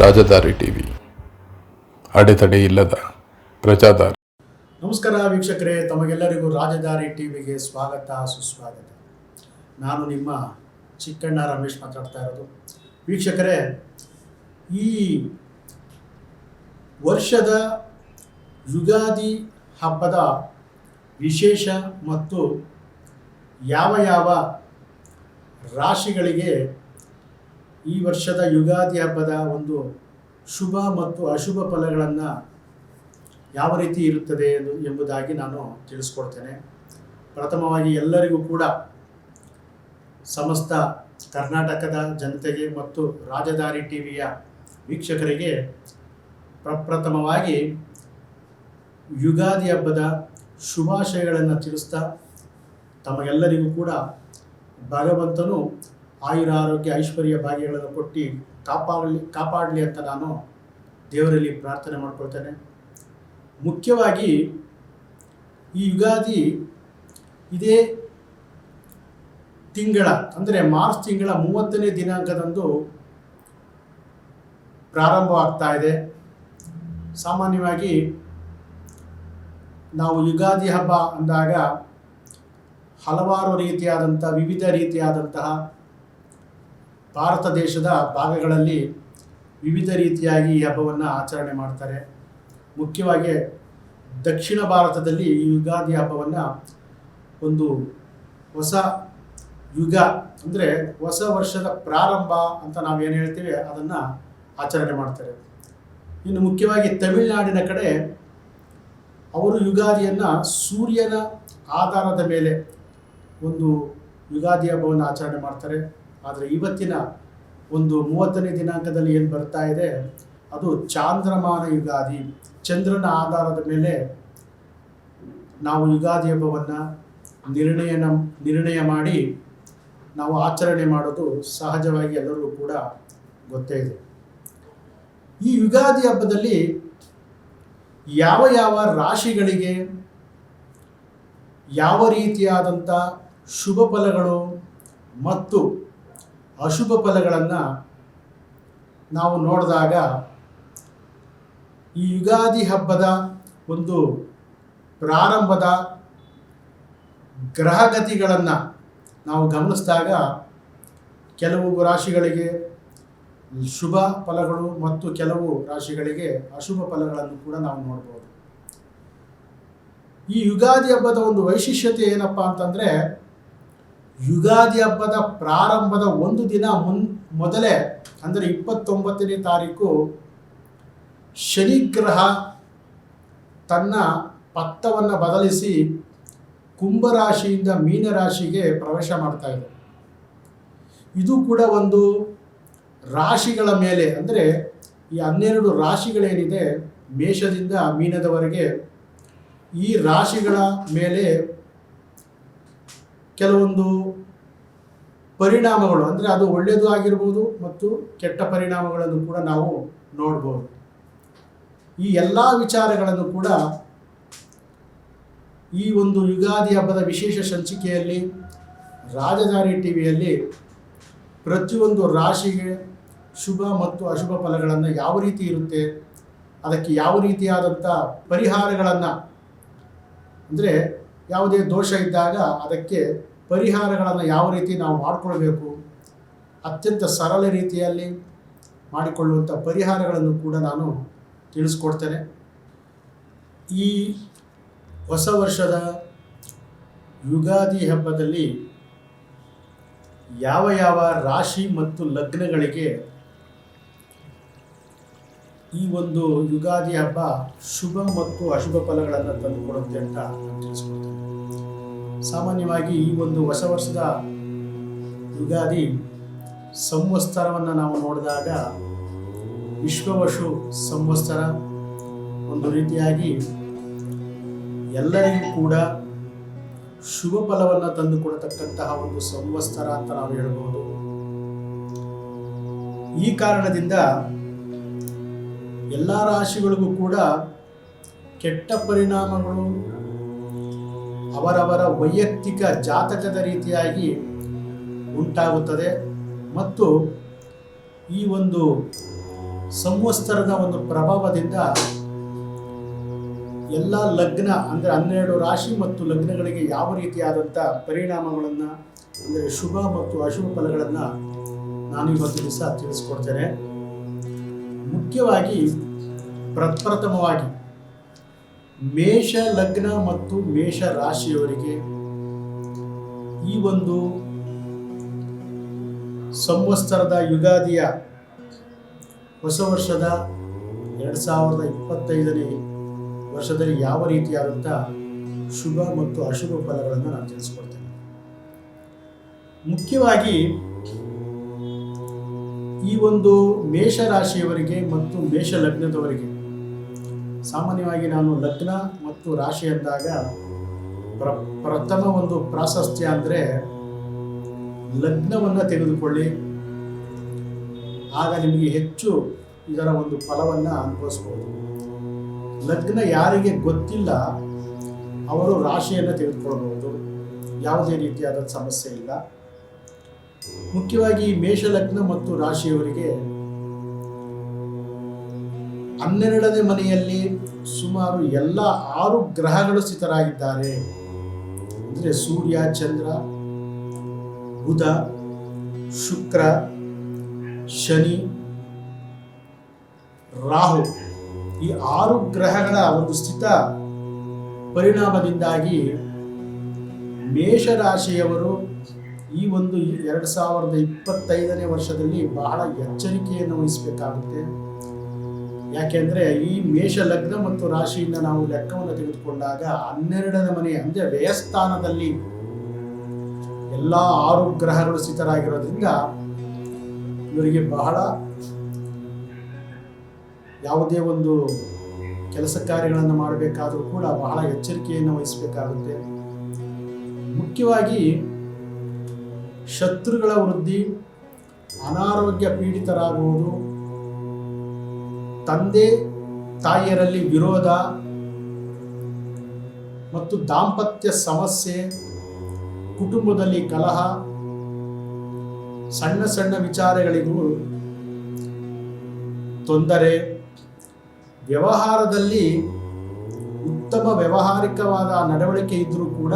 ರಾಜದಾರಿ TV. ಅಡೆತಡೆ ಇಲ್ಲದ ಪ್ರಜಾದಾರಿ. ನಮಸ್ಕಾರ ವೀಕ್ಷಕರೇ, ತಮಗೆಲ್ಲರಿಗೂ ರಾಜಧಾರಿ ಟಿವಿಗೆ ಸ್ವಾಗತ, ಸುಸ್ವಾಗತ. ನಾನು ನಿಮ್ಮ ಚಿಕ್ಕಣ್ಣ ರಮೇಶ್ ಮಾತಾಡ್ತಾ ಇರೋದು. ವೀಕ್ಷಕರೇ, ಈ ವರ್ಷದ ಯುಗಾದಿ ಹಬ್ಬದ ವಿಶೇಷ ಮತ್ತು ಯಾವ ಯಾವ ರಾಶಿಗಳಿಗೆ ಈ ವರ್ಷದ ಯುಗಾದಿ ಹಬ್ಬದ ಒಂದು ಶುಭ ಮತ್ತು ಅಶುಭ ಫಲಗಳನ್ನು ಯಾವ ರೀತಿ ಇರುತ್ತದೆ ಎಂಬುದಾಗಿ ನಾನು ತಿಳಿಸ್ಕೊಡ್ತೇನೆ. ಪ್ರಥಮವಾಗಿ ಎಲ್ಲರಿಗೂ ಕೂಡ ಸಮಸ್ತ ಕರ್ನಾಟಕದ ಜನತೆಗೆ ಮತ್ತು ರಾಜಧಾನಿ ಟಿ ವಿಯ ವೀಕ್ಷಕರಿಗೆ ಪ್ರಪ್ರಥಮವಾಗಿ ಯುಗಾದಿ ಹಬ್ಬದ ಶುಭಾಶಯಗಳನ್ನು ತಿಳಿಸ್ತಾ ತಮಗೆಲ್ಲರಿಗೂ ಕೂಡ ಭಗವಂತನು ಆಯುರ ಆರೋಗ್ಯ ಐಶ್ವರ್ಯ ಭಾಗ್ಯಗಳನ್ನು ಕೊಟ್ಟು ಕಾಪಾಡಲಿ ಕಾಪಾಡಲಿ ಅಂತ ನಾನು ದೇವರಲ್ಲಿ ಪ್ರಾರ್ಥನೆ ಮಾಡ್ಕೊಳ್ತೇನೆ. ಮುಖ್ಯವಾಗಿ ಈ ಯುಗಾದಿ ಇದೇ ತಿಂಗಳ, ಅಂದರೆ ಮಾರ್ಚ್ ತಿಂಗಳ ಮೂವತ್ತನೇ ದಿನಾಂಕದಂದು ಪ್ರಾರಂಭವಾಗ್ತಾ ಇದೆ. ಸಾಮಾನ್ಯವಾಗಿ ನಾವು ಯುಗಾದಿ ಹಬ್ಬ ಅಂದಾಗ ಹಲವಾರು ರೀತಿಯಾದಂಥ, ವಿವಿಧ ರೀತಿಯಾದಂತಹ ಭಾರತ ದೇಶದ ಭಾಗಗಳಲ್ಲಿ ವಿವಿಧ ರೀತಿಯಾಗಿ ಈ ಹಬ್ಬವನ್ನು ಆಚರಣೆ ಮಾಡ್ತಾರೆ. ಮುಖ್ಯವಾಗಿ ದಕ್ಷಿಣ ಭಾರತದಲ್ಲಿ ಈ ಯುಗಾದಿ ಹಬ್ಬವನ್ನು ಒಂದು ಹೊಸ ಯುಗ ಅಂದರೆ ಹೊಸ ವರ್ಷದ ಪ್ರಾರಂಭ ಅಂತ ನಾವು ಏನು ಹೇಳ್ತೀವಿ ಅದನ್ನು ಆಚರಣೆ ಮಾಡ್ತಾರೆ. ಇನ್ನು ಮುಖ್ಯವಾಗಿ ತಮಿಳುನಾಡಿನ ಕಡೆ ಅವರು ಯುಗಾದಿಯನ್ನು ಸೂರ್ಯನ ಆಧಾರದ ಮೇಲೆ ಒಂದು ಯುಗಾದಿ ಹಬ್ಬವನ್ನು ಆಚರಣೆ ಮಾಡ್ತಾರೆ. ಆದರೆ ಇವತ್ತಿನ ಒಂದು ಮೂವತ್ತನೇ ದಿನಾಂಕದಲ್ಲಿ ಏನು ಬರ್ತಾ ಇದೆ? ಅದು ಚಾಂದ್ರಮಾನ ಯುಗಾದಿ. ಚಂದ್ರನ ಆಧಾರದ ಮೇಲೆ ನಾವು ಯುಗಾದಿ ಹಬ್ಬವನ್ನು ನಿರ್ಣಯನ, ನಿರ್ಣಯ ಮಾಡಿ ನಾವು ಆಚರಣೆ ಮಾಡೋದು ಸಹಜವಾಗಿ ಎಲ್ಲರಿಗೂ ಕೂಡ ಗೊತ್ತೇ ಇದೆ. ಈ ಯುಗಾದಿ ಹಬ್ಬದಲ್ಲಿ ಯಾವ ಯಾವ ರಾಶಿಗಳಿಗೆ ಯಾವ ರೀತಿಯಾದಂಥ ಶುಭ ಫಲಗಳು ಮತ್ತು ಅಶುಭ ಫಲಗಳನ್ನು ನಾವು ನೋಡಿದಾಗ ಈ ಯುಗಾದಿ ಹಬ್ಬದ ಒಂದು ಪ್ರಾರಂಭದ ಗ್ರಹಗತಿಗಳನ್ನು ನಾವು ಗಮನಿಸಿದಾಗ ಕೆಲವು ರಾಶಿಗಳಿಗೆ ಶುಭ ಫಲಗಳು ಮತ್ತು ಕೆಲವು ರಾಶಿಗಳಿಗೆ ಅಶುಭ ಫಲಗಳನ್ನು ಕೂಡ ನಾವು ನೋಡ್ಬೋದು. ಈ ಯುಗಾದಿ ಹಬ್ಬದ ಒಂದು ವೈಶಿಷ್ಟ್ಯತೆ ಏನಪ್ಪ ಅಂತಂದರೆ ಯುಗಾದಿ ಹಬ್ಬದ ಪ್ರಾರಂಭದ ಒಂದು ದಿನ ಮುನ್, ಮೊದಲೇ, ಅಂದರೆ ಇಪ್ಪತ್ತೊಂಬತ್ತನೇ ತಾರೀಕು, ಶನಿಗ್ರಹ ತನ್ನ ಪತ್ತವನ್ನು ಬದಲಿಸಿ ಕುಂಭರಾಶಿಯಿಂದ ಮೀನರಾಶಿಗೆ ಪ್ರವೇಶ ಮಾಡ್ತಾ ಇದೆ. ಇದು ಕೂಡ ಒಂದು ರಾಶಿಗಳ ಮೇಲೆ, ಅಂದರೆ ಈ ಹನ್ನೆರಡು ರಾಶಿಗಳೇನಿದೆ ಮೇಷದಿಂದ ಮೀನದವರೆಗೆ, ಈ ರಾಶಿಗಳ ಮೇಲೆ ಕೆಲವೊಂದು ಪರಿಣಾಮಗಳು, ಅಂದರೆ ಅದು ಒಳ್ಳೆಯದು ಆಗಿರ್ಬೋದು ಮತ್ತು ಕೆಟ್ಟ ಪರಿಣಾಮಗಳನ್ನು ಕೂಡ ನಾವು ನೋಡ್ಬೋದು. ಈ ಎಲ್ಲ ವಿಚಾರಗಳನ್ನು ಕೂಡ ಈ ಒಂದು ಯುಗಾದಿ ಹಬ್ಬದ ವಿಶೇಷ ಸಂಚಿಕೆಯಲ್ಲಿ, ರಾಜಧಾನಿ ಟಿ ವಿಯಲ್ಲಿ ಪ್ರತಿಯೊಂದು ರಾಶಿಗೆ ಶುಭ ಮತ್ತು ಅಶುಭ ಫಲಗಳನ್ನು ಯಾವ ರೀತಿ ಇರುತ್ತೆ, ಅದಕ್ಕೆ ಯಾವ ರೀತಿಯಾದಂಥ ಪರಿಹಾರಗಳನ್ನು, ಅಂದರೆ ಯಾವುದೇ ದೋಷ ಇದ್ದಾಗ ಅದಕ್ಕೆ ಪರಿಹಾರಗಳನ್ನು ಯಾವ ರೀತಿ ನಾವು ಮಾಡಿಕೊಳ್ಬೇಕು, ಅತ್ಯಂತ ಸರಳ ರೀತಿಯಲ್ಲಿ ಮಾಡಿಕೊಳ್ಳುವಂಥ ಪರಿಹಾರಗಳನ್ನು ಕೂಡ ನಾನು ತಿಳಿಸ್ಕೊಡ್ತೇನೆ. ಈ ಹೊಸ ವರ್ಷದ ಯುಗಾದಿ ಹಬ್ಬದಲ್ಲಿ ಯಾವ ಯಾವ ರಾಶಿ ಮತ್ತು ಲಗ್ನಗಳಿಗೆ ಈ ಒಂದು ಯುಗಾದಿ ಹಬ್ಬ ಶುಭ ಮತ್ತು ಅಶುಭ ಫಲಗಳನ್ನು ತಂದುಕೊಡುತ್ತೆ ಅಂತ ತಿಳಿಸ್ಕೊಡ್ತೇನೆ. ಸಾಮಾನ್ಯವಾಗಿ ಈ ಒಂದು ಹೊಸ ವರ್ಷದ ಯುಗಾದಿ ಸಂವತ್ಸರವನ್ನು ನಾವು ನೋಡಿದಾಗ ವಿಶ್ವವಶು ಸಂವತ್ಸರ ಒಂದು ರೀತಿಯಾಗಿ ಎಲ್ಲರಿಗೂ ಕೂಡ ಶುಭ ಫಲವನ್ನು ತಂದುಕೊಡತಕ್ಕಂತಹ ಒಂದು ಸಂವತ್ಸರ ಅಂತ ನಾವು ಹೇಳ್ಬೋದು. ಈ ಕಾರಣದಿಂದ ಎಲ್ಲ ರಾಶಿಗಳಿಗೂ ಕೂಡ ಕೆಟ್ಟ ಪರಿಣಾಮಗಳು ಅವರವರ ವೈಯಕ್ತಿಕ ಜಾತಕದ ರೀತಿಯಾಗಿ ಉಂಟಾಗುತ್ತದೆ. ಮತ್ತು ಈ ಒಂದು ಸಂವತ್ಸರದ ಒಂದು ಪ್ರಭಾವದಿಂದ ಎಲ್ಲ ಲಗ್ನ ಅಂದರೆ ಹನ್ನೆರಡು ರಾಶಿ ಮತ್ತು ಲಗ್ನಗಳಿಗೆ ಯಾವ ರೀತಿಯಾದಂಥ ಪರಿಣಾಮಗಳನ್ನು ಅಂದರೆ ಶುಭ ಮತ್ತು ಅಶುಭ ಫಲಗಳನ್ನು ನಾನು ಇವತ್ತು ದಿವಸ ತಿಳಿಸ್ಕೊಡ್ತೇನೆ. ಮುಖ್ಯವಾಗಿ ಪ್ರಪ್ರಥಮವಾಗಿ ಮೇಷ ಲಗ್ನ ಮತ್ತು ಮೇಷ ರಾಶಿಯವರಿಗೆ ಈ ಒಂದು ಸಂವತ್ಸರದ ಯುಗಾದಿಯ ಹೊಸ ವರ್ಷದ ಎರಡು ಸಾವಿರದ ಇಪ್ಪತ್ತೈದನೇ ವರ್ಷದಲ್ಲಿ ಯಾವ ರೀತಿಯಾದಂಥ ಶುಭ ಮತ್ತು ಅಶುಭ ಫಲಗಳನ್ನು ನಾನು ತಿಳಿಸ್ಕೊಡ್ತೇನೆ. ಮುಖ್ಯವಾಗಿ ಈ ಒಂದು ಮೇಷ ರಾಶಿಯವರಿಗೆ ಮತ್ತು ಮೇಷ ಲಗ್ನದವರಿಗೆ ಸಾಮಾನ್ಯವಾಗಿ ನಾನು ಲಗ್ನ ಮತ್ತು ರಾಶಿ ಅಂದಾಗ ಪ್ರ, ಪ್ರಥಮ ಒಂದು ಪ್ರಾಶಸ್ತ್ಯ ಅಂದರೆ ಲಗ್ನವನ್ನು ತೆಗೆದುಕೊಳ್ಳಿ. ಆಗ ನಿಮಗೆ ಹೆಚ್ಚು ಇದರ ಒಂದು ಫಲವನ್ನು ಅನುಭವಿಸ್ಬೋದು. ಲಗ್ನ ಯಾರಿಗೆ ಗೊತ್ತಿಲ್ಲ ಅವರು ರಾಶಿಯನ್ನು ತೆಗೆದುಕೊಳ್ಳಬಹುದು. ಯಾವುದೇ ರೀತಿಯಾದ ಸಮಸ್ಯೆ ಇಲ್ಲ. ಮುಖ್ಯವಾಗಿ ಮೇಷಲಗ್ನ ಮೇಷ ಲಗ್ನ ಮತ್ತು ರಾಶಿಯವರಿಗೆ ಹನ್ನೆರಡನೇ ಮನೆಯಲ್ಲಿ ಸುಮಾರು ಎಲ್ಲ ಆರು ಗ್ರಹಗಳು ಸ್ಥಿತರಾಗಿದ್ದಾರೆ. ಅಂದರೆ ಸೂರ್ಯ, ಚಂದ್ರ, ಬುಧ, ಶುಕ್ರ, ಶನಿ, ರಾಹು ಈ ಆರು ಗ್ರಹಗಳ ಒಂದು ಸ್ಥಿತ ಪರಿಣಾಮದಿಂದಾಗಿ ಮೇಷರಾಶಿಯವರು ಈ ಒಂದು ಎರಡು ಸಾವಿರದ ಇಪ್ಪತ್ತೈದನೇ ವರ್ಷದಲ್ಲಿ ಬಹಳ ಎಚ್ಚರಿಕೆಯನ್ನು ವಹಿಸಬೇಕಾಗುತ್ತೆ. ಯಾಕೆಂದರೆ ಈ ಮೇಷ ಲಗ್ನ ಮತ್ತು ರಾಶಿಯಿಂದ ನಾವು ಲೆಕ್ಕವನ್ನು ತೆಗೆದುಕೊಂಡಾಗ ಹನ್ನೆರಡನೇ ಮನೆ, ಅಂದರೆ ವ್ಯಯಸ್ಥಾನದಲ್ಲಿ ಎಲ್ಲ ಆರು ಗ್ರಹಗಳು ಸ್ಥಿತರಾಗಿರೋದ್ರಿಂದ ಇವರಿಗೆ ಬಹಳ ಯಾವುದೇ ಒಂದು ಕೆಲಸ ಕಾರ್ಯಗಳನ್ನು ಮಾಡಬೇಕಾದರೂ ಕೂಡ ಬಹಳ ಎಚ್ಚರಿಕೆಯನ್ನು ವಹಿಸಬೇಕಾಗುತ್ತೆ. ಮುಖ್ಯವಾಗಿ ಶತ್ರುಗಳ ವೃದ್ಧಿ, ಅನಾರೋಗ್ಯ ಪೀಡಿತರಾಗುವುದು ತಂದೆ ತಾಯಿಯರಲ್ಲಿ ವಿರೋಧ ಮತ್ತು ದಾಂಪತ್ಯ ಸಮಸ್ಯೆ, ಕುಟುಂಬದಲ್ಲಿ ಕಲಹ, ಸಣ್ಣ ಸಣ್ಣ ವಿಚಾರಗಳಿಗೂ ತೊಂದರೆ. ವ್ಯವಹಾರದಲ್ಲಿ ಉತ್ತಮ ವ್ಯವಹಾರಿಕವಾದ ನಡವಳಿಕೆ ಇದ್ದರೂ ಕೂಡ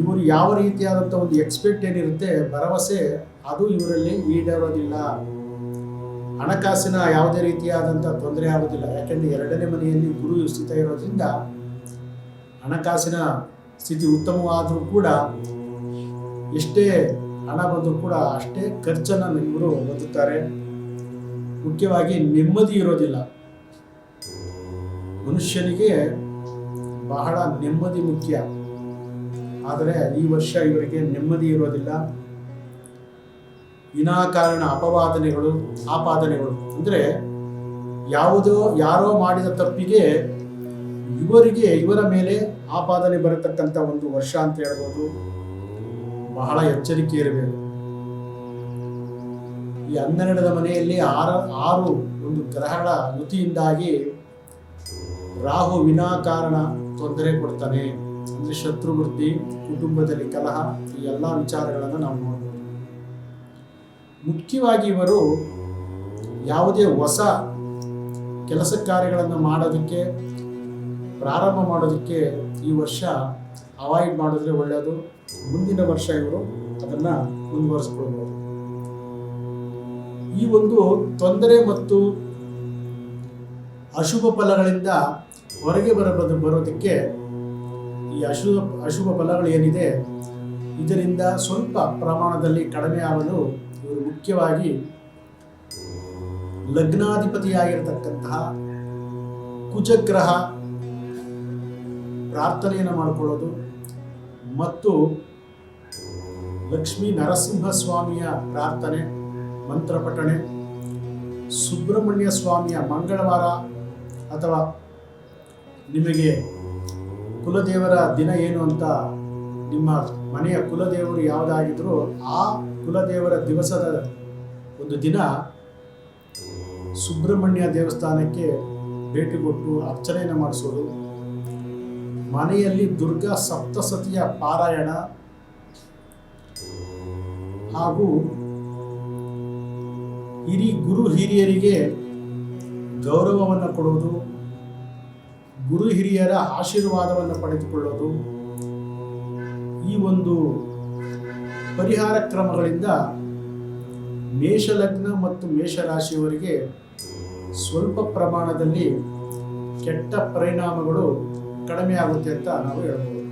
ಇವರು ಯಾವ ರೀತಿಯಾದಂಥ ಒಂದು ಎಕ್ಸ್ಪೆಕ್ಟ್ ಏನಿರುತ್ತೆ, ಭರವಸೆ ಅದು ಇವರಲ್ಲಿ ಈಡೇರೋದಿಲ್ಲ. ಹಣಕಾಸಿನ ಯಾವುದೇ ರೀತಿಯಾದಂಥ ತೊಂದರೆ ಆಗೋದಿಲ್ಲ ಯಾಕೆಂದರೆ ಎರಡನೇ ಮನೆಯಲ್ಲಿ ಗುರು ಸ್ಥಿತ ಇರೋದ್ರಿಂದ ಹಣಕಾಸಿನ ಸ್ಥಿತಿ ಉತ್ತಮವಾದರೂ ಕೂಡ ಎಷ್ಟೇ ಹಣ ಬಂದರೂ ಕೂಡ ಅಷ್ಟೇ ಖರ್ಚನ್ನು ನಿಮ್ಮರು ಹೊಂದುತ್ತಾರೆ ಮುಖ್ಯವಾಗಿ ನೆಮ್ಮದಿ ಇರೋದಿಲ್ಲ. ಮನುಷ್ಯನಿಗೆ ಬಹಳ ನೆಮ್ಮದಿ ಮುಖ್ಯ. ಆದರೆ ಈ ವರ್ಷ ಇವರಿಗೆ ನೆಮ್ಮದಿ ಇರೋದಿಲ್ಲ. ವಿನಾಕಾರಣ ಅಪವಾದನೆಗಳು, ಆಪಾದನೆಗಳು. ಅಂದರೆ ಯಾವುದೋ, ಯಾರೋ ಮಾಡಿದ ತಪ್ಪಿಗೆ ಇವರಿಗೆ, ಇವರ ಮೇಲೆ ಆಪಾದನೆ ಬರತಕ್ಕಂಥ ಒಂದು ವರ್ಷ ಅಂತ ಹೇಳ್ಬೋದು. ಬಹಳ ಎಚ್ಚರಿಕೆ ಇರಬೇಕು. ಈ ಹನ್ನೆರಡದ ಮನೆಯಲ್ಲಿ ಆರ, ಆರು ಒಂದು ಗ್ರಹಗಳ ಯುತಿಯಿಂದಾಗಿ ರಾಹು ವಿನಾಕಾರಣ ತೊಂದರೆ ಕೊಡ್ತಾನೆ. ಅಂದರೆ ಶತ್ರುವೃದ್ಧಿ ಕುಟುಂಬದಲ್ಲಿ ಕಲಹ, ಈ ಎಲ್ಲ ವಿಚಾರಗಳನ್ನು ನಾವು ನೋಡ್ಬೋದು. ಮುಖ್ಯವಾಗಿ ಇವರು ಯಾವುದೇ ಹೊಸ ಕೆಲಸ ಕಾರ್ಯಗಳನ್ನು ಮಾಡೋದಕ್ಕೆ, ಪ್ರಾರಂಭ ಮಾಡೋದಕ್ಕೆ ಈ ವರ್ಷ ಅವಾಯ್ಡ್ ಮಾಡಿದ್ರೆ ಒಳ್ಳೆಯದು ಮುಂದಿನ ವರ್ಷ ಇವರು ಅದನ್ನು ಮುಂದುವರಿಸ್ಕೊಳ್ಬೋದು. ಈ ಒಂದು ತೊಂದರೆ ಮತ್ತು ಅಶುಭ ಫಲಗಳಿಂದ ಹೊರಗೆ ಬರಬಹುದು ಬರೋದಕ್ಕೆ ಈ ಅಶುಭ ಅಶುಭ ಫಲಗಳು ಏನಿದೆ ಇದರಿಂದ ಸ್ವಲ್ಪ ಪ್ರಮಾಣದಲ್ಲಿ ಕಡಿಮೆ ಆಗಲು ಇವರು ಮುಖ್ಯವಾಗಿ ಲಗ್ನಾಧಿಪತಿಯಾಗಿರ್ತಕ್ಕಂತಹ ಕುಜಗ್ರಹ ಪ್ರಾರ್ಥನೆಯನ್ನು ಮಾಡಿಕೊಳ್ಳೋದು ಮತ್ತು ಲಕ್ಷ್ಮೀ ನರಸಿಂಹ ಸ್ವಾಮಿಯ ಪ್ರಾರ್ಥನೆ, ಮಂತ್ರ ಪಠಣೆ ಸುಬ್ರಹ್ಮಣ್ಯ ಸ್ವಾಮಿಯ ಮಂಗಳವಾರ ಅಥವಾ ನಿಮಗೆ ಕುಲದೇವರ ದಿನ ಏನು ಅಂತ ನಿಮ್ಮ ಮನೆಯ ಕುಲದೇವರು ಯಾವುದಾಗಿದ್ರೂ ಆ ಕುಲದೇವರ ದಿವಸದ ಒಂದು ದಿನ ಸುಬ್ರಹ್ಮಣ್ಯ ದೇವಸ್ಥಾನಕ್ಕೆ ಭೇಟಿ ಕೊಟ್ಟು ಅರ್ಚನೆಯನ್ನು ಮಾಡಿಸೋದು. ಮನೆಯಲ್ಲಿ ದುರ್ಗಾ ಸಪ್ತಸತಿಯ ಪಾರಾಯಣ ಹಾಗೂ ಹಿರಿ ಗುರು ಹಿರಿಯರಿಗೆ ಗೌರವವನ್ನು ಕೊಡುವುದು ಗುರು ಹಿರಿಯರ ಆಶೀರ್ವಾದವನ್ನು ಪಡೆದುಕೊಳ್ಳೋದು. ಈ ಒಂದು ಪರಿಹಾರ ಕ್ರಮಗಳಿಂದ ಮೇಷಲಗ್ನ ಮತ್ತು ಮೇಷರಾಶಿಯವರಿಗೆ ಸ್ವಲ್ಪ ಪ್ರಮಾಣದಲ್ಲಿ ಕೆಟ್ಟ ಪರಿಣಾಮಗಳು ಕಡಿಮೆ ಆಗುತ್ತೆ ಅಂತ ನಾವು ಹೇಳ್ಬೋದು.